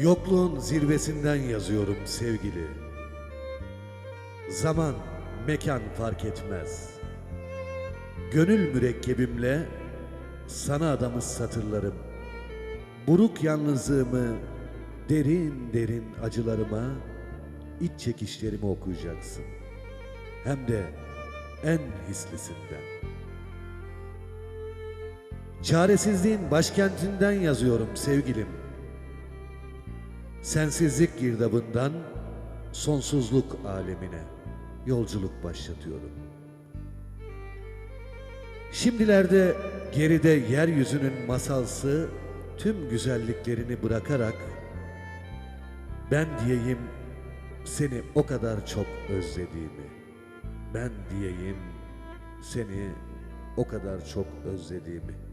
Yokluğun zirvesinden yazıyorum sevgili. Zaman, mekan fark etmez. Gönül mürekkebimle sana adamış satırlarım. Buruk yalnızlığımı, derin derin acılarıma, iç çekişlerimi okuyacaksın. Hem de en hislisinden. Çaresizliğin başkentinden yazıyorum sevgilim. Sensizlik girdabından sonsuzluk alemine yolculuk başlatıyorum. Şimdilerde geride yeryüzünün masalsı tüm güzelliklerini bırakarak ben diyeyim seni o kadar çok özlediğimi. Ben diyeyim seni o kadar çok özlediğimi.